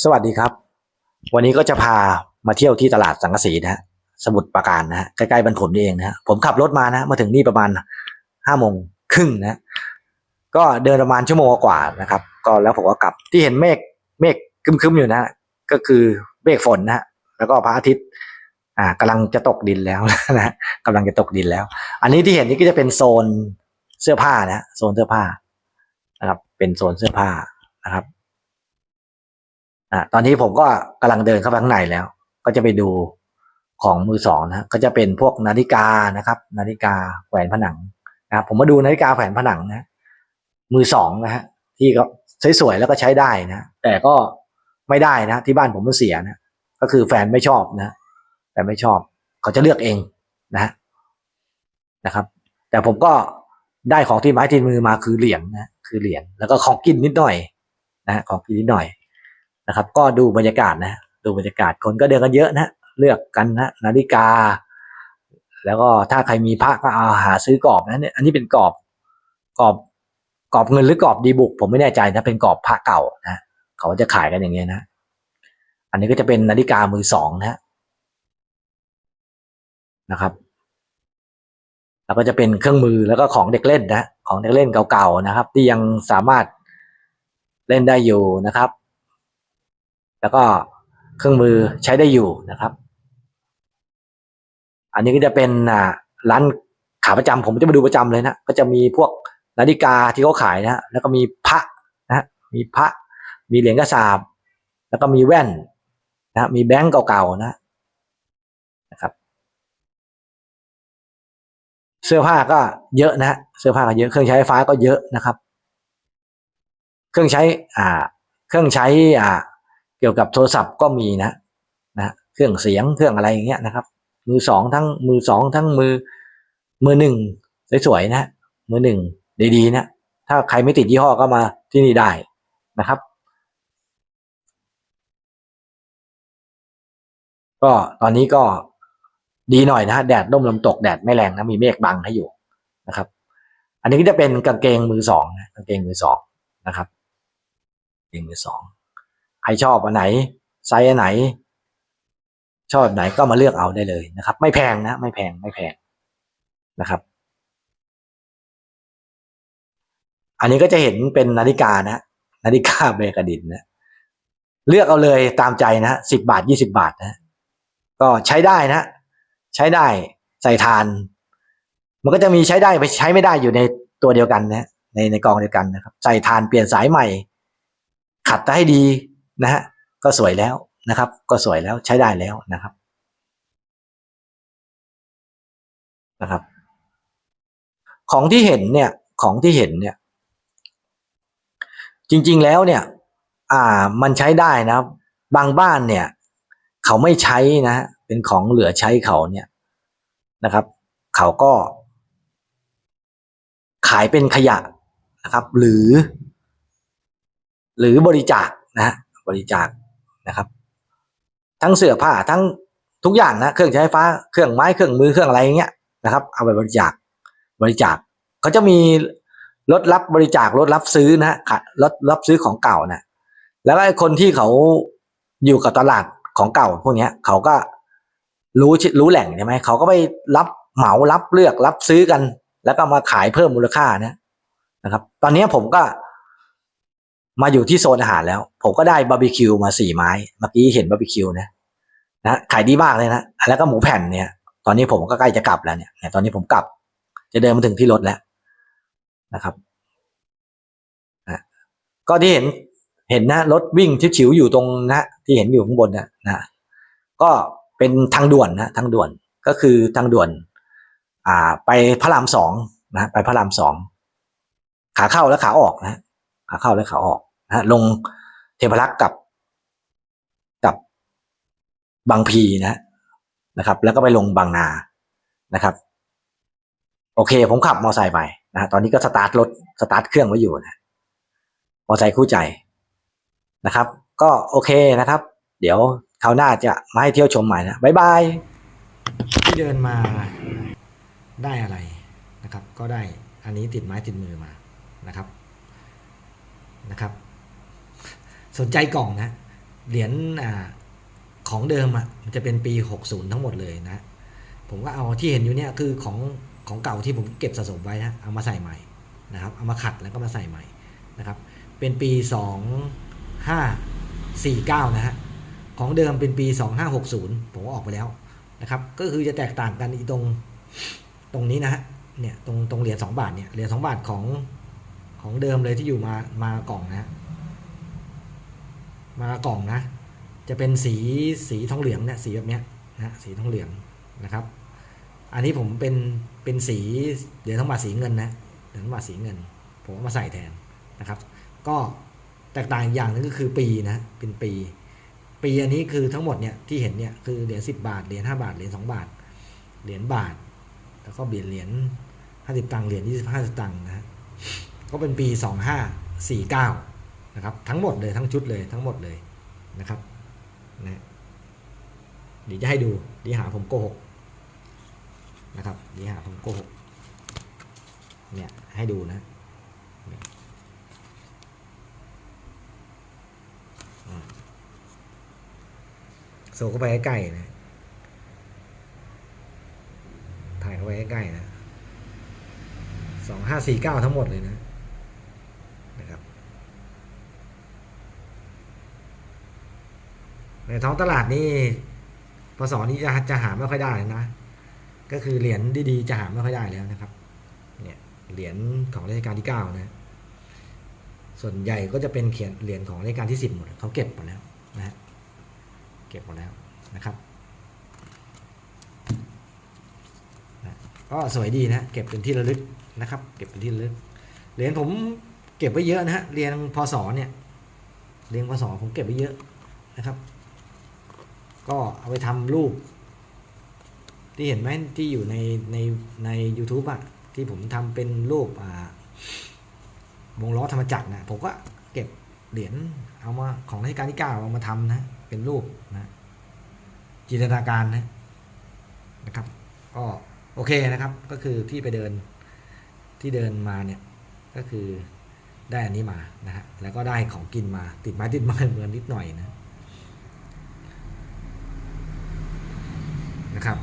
สวัสดีครับ วันนี้ก็จะพามาเที่ยวที่ตลาดสังกสีนะฮะสมุทรปราการนะฮะใกล้ๆบ้านผมนี่เองนะฮะผมขับรถมานะมาถึงนี่ประมาณห้าโมงครึ่งนะ ก็เดินประมาณชั่วโมงกว่านะครับ ก็แล้วผมก็กลับที่เห็นเมฆเมฆคึมๆอยู่นะก็คือเมฆฝนนะฮะแล้วก็พระอาทิตย์ อ่ากำลังจะตกดินแล้วนะฮะกำลังจะตกดินแล้ว อันนี้ที่เห็นนี่ก็จะเป็นโซนเสื้อผ้านะโซนเสื้อผ้านะครับ เป็นโซนเสื้อผ้านะครับ อ่าตอนนี้ผมก็กำลังเดินเข้าไปข้างในแล้ว ก็จะไปดูของมือสองนะก็จะเป็นพวกนาฬิกานะครับ นาฬิกาแขวนผนังนะครับผมมาดูนาฬิกาแขวนผนังนะ มือสองนะฮะที่ก็สวยๆแล้วก็ใช้ได้นะแต่ก็ไม่ได้นะที่บ้านผมมันเสียนะก็คือแฟนไม่ชอบนะแฟนไม่ชอบ เขาจะเลือกเองนะนะครับ แต่ผมก็ได้ของที่ไม้ที่มือมาคือเหรียญนะคือเหรียญแล้วก็ของกินนิดหน่อยนะของกินนิดหน่อย นะครับ ก็ดูบรรยากาศนะดูบรรยากาศคนก็เดินกันเยอะนะเลือกกันนะนาฬิกา แล้วก็ถ้าใครมีพระก็เอาหาซื้อกรอบนะเนี่ยอันนี้เป็นกรอบกรอบกรอบเงินหรือกรอบดีบุก ผมไม่แน่ใจนะเป็นกรอบพระเก่านะเขาจะขายกันอย่างเงี้ยนะ อันนี้ก็จะเป็นนาฬิกามือสองนะนะครับแล้วก็จะเป็นเครื่องมือแล้วก็ของเด็กเล่นนะของเด็กเล่นเก่าๆนะครับ ที่ยังสามารถเล่นได้อยู่นะครับ แล้วก็เครื่องมือใช้ได้อยู่นะครับ อันนี้ก็จะเป็นร้านขาประจำผมจะมาดูประจำเลยนะก็จะมีพวกนาฬิกาที่เขาขายนะแล้วก็มีพระนะมีพระ มีเหรียญกระสาบแล้วก็มีแว่นนะมีแบงก์เก่าๆนะนะครับ เสื้อผ้าก็เยอะนะเสื้อผ้าก็เยอะเครื่องใช้ไฟฟ้าก็เยอะนะครับ เครื่องใช้อ่า เครื่องใช้อ่า เกี่ยวกับโทรศัพท์ก็มีนะนะเครื่องเสียงเครื่องอะไรอย่างเงี้ยนะครับ มือสองทั้งมือสองทั้งมือมือหนึ่งสวยๆนะมือหนึ่งดีๆนะถ้าใครไม่ติดยี่ห้อก็มาที่นี่ได้นะครับ ก็ตอนนี้ก็ดีหน่อยนะฮะแดดร่มลมตกแดดไม่แรงนะมีเมฆบังให้อยู่นะครับ อันนี้ก็จะเป็นกางเกงมือสองนะกางเกงมือสองนะครับกางเกงมือสอง ใครชอบอันไหนไซส์อันไหน ชอบแบบไหนก็มาเลือกเอาได้เลยนะครับ ไม่แพงนะ ไม่แพงไม่แพงนะครับ อันนี้ก็จะเห็นเป็นนาฬิกานะนาฬิกาเบกดินนะเลือกเอาเลยตามใจนะสิบบาทยี่สิบาทนะ ก็ใช้ได้นะ ใช้ได้ใส่ทาน มันก็จะมีใช้ได้ไปใช้ไม่ได้อยู่ในตัวเดียวกันนะในในกองเดียวกันนะครับ ใส่ทานเปลี่ยนสายใหม่ ขัดให้ดี นะฮะก็สวยแล้วนะครับ ก็สวยแล้วใช้ได้แล้วนะครับนะครับ ของที่เห็นเนี่ยของที่เห็นเนี่ย จริงๆแล้วเนี่ย อ่ามันใช้ได้นะบางบ้านเนี่ย เขาไม่ใช้นะเป็นของเหลือใช้เขาเนี่ยนะครับ เขาก็ขายเป็นขยะนะครับ หรือ หรือบริจาคนะฮะ บริจาคนะครับ ทั้งเสื้อผ้าทั้งทุกอย่างนะเครื่องใช้ไฟฟ้าเครื่องไม้เครื่องมือเครื่องอะไรอย่างเงี้ยนะครับเอาไปบริจาคบริจาคเขาจะมีรถรับบริจาครถรับซื้อนะฮะรถรับซื้อของเก่านะแล้วไอ้คนที่เขาอยู่กับตลาดของเก่าพวกเนี้ยเขาก็รู้รู้แหล่งใช่ไหมเขาก็ไปรับเหมารับเลือกรับซื้อกัน แล้วก็มาขายเพิ่มมูลค่านะนะครับ ตอนนี้ผมก็ มาอยู่ที่โซนอาหารแล้ว ผมก็ได้บาร์บีคิวมาสี่ไม้ เมื่อกี้เห็นบาร์บีคิวนะนะขายดีมากเลยนะแล้วก็หมูแผ่นเนี่ย ตอนนี้ผมก็ใกล้จะกลับแล้วเนี่ยตอนนี้ผมกลับ จะเดินมาถึงที่รถแล้วนะครับนะก็ที่เห็นเห็นนะรถวิ่งชิวๆอยู่ตรงนะที่เห็นอยู่ข้างบนนะนะก็เป็นทางด่วนนะทางด่วนก็คือทางด่วน อ่า ไปพระรามสองนะ ไปพระรามสองขาเข้าและขาออกนะขาเข้าและขาออก นะลงเทพรักษ์กับกับบางพีนะนะครับ แล้วก็ไปลงบางนานะครับ โอเค ผมขับมอไซค์ไปนะตอนนี้ก็สตาร์ทรถสตาร์ทเครื่องไว้อยู่นะมอไซค์คู่ใจนะครับ ก็โอเคนะครับ เดี๋ยวคราวหน้าจะมาให้เที่ยวชมใหม่นะบ๊ายบายที่เดินมาได้อะไรนะครับ ก็ได้อันนี้ติดไม้ติดมือมานะครับนะครับ สนใจกล่องนะ เหรียญอของเดิมอะมันจะเป็นปี 60 ทั้งหมดเลยนะ ผมก็เอาที่เห็นอยู่เนี่ยคือของของเก่าที่ผมเก็บสะสมไว้นะ เอามาใส่ใหม่นะครับ เอามาขัดแล้วก็มาใส่ใหม่นะครับ เป็นปี 2549 นะฮะ ของเดิมเป็นปี 2560 ผมก็ออกไปแล้วนะครับ ก็คือจะแตกต่างกันอีตรงตรงนี้นะฮะ เนี่ยตรงตรงเหรียญ2บาทเนี่ย เหรียญ2บาทของของเดิมเลยที่อยู่มามากล่องนะฮะ มากล่องนะ จะเป็นสีสีทองเหลืองเนี่ยสีแบบเนี้ยนะสีทองเหลืองนะครับ อันนี้ผมเป็นเป็นสีเหรียญทองบาทสีเงินนะเหรียญทองบาทสีเงิน ผมเอามาใส่แทนนะครับ ก็แตกต่างอีกอย่างนึงก็คือปีนะเป็นปี ปีอันนี้คือทั้งหมดเนี่ยที่เห็นเนี่ยคือเหรียญสิบาทเหรียญห้าบาทเหรียญสองบาทเหรียญบาท แล้วก็เบียญเหรียญห้าสิบตังค์เหรียญยี่สิบห้าสตังค์นะฮะก็เป็นปีสองห้าสี่เก้า นะครับทั้งหมดเลยทั้งชุดเลยทั้งหมดเลยนะครับนะเดี๋ยวจะให้ดูเดียวหาผมโกหกนะครับเดียวหาผมโกหกเนี่ยให้ดูนะโซเข้าไปใกล้ๆนะถ่ายเข้าไปใกล้ๆนะสองห้าสี่เก้าทั้งหมดเลยนะ นะครับ ในท้องตลาดนี่พศนี้จะจะหาไม่ค่อยได้นะ ก็คือเหรียญดีๆจะหาไม่ค่อยได้แล้วนะครับ เนี่ยเหรียญของรัชกาลที่เก้านะ ส่วนใหญ่ก็จะเป็นเขียนเหรียญของรัชกาลที่สิบหมดเขาเก็บหมดแล้วนะฮะเก็บหมดแล้วนะครับก็สวยดีนะเก็บเป็นที่ระลึกนะครับ เก็บเป็นที่ระลึกเหรียญผมเก็บไว้เยอะนะฮะเรียนพศเนี่ยเรียนพศผมเก็บไว้เยอะนะครับ ก็เอาไปทำรูป ที่เห็นไหมที่อยู่ในในใน u t u b e อะที่ผมทำเป็นรูปอ่าวงล้อธรรมจักรนะผมก็เก็บเหรียญเอามาของรัชกาลที่เก้าเอามาทำนะ เป็นรูปนะจินตนาการนะนะครับ ก็โอเคนะครับ ก็คือที่ไปเดินที่เดินมาเนี่ยก็คือได้อันนี้มานะฮะแล้วก็ได้ของกินมาติดไม้ติดมือเหมือนนิดหน่อยนะ นะครับ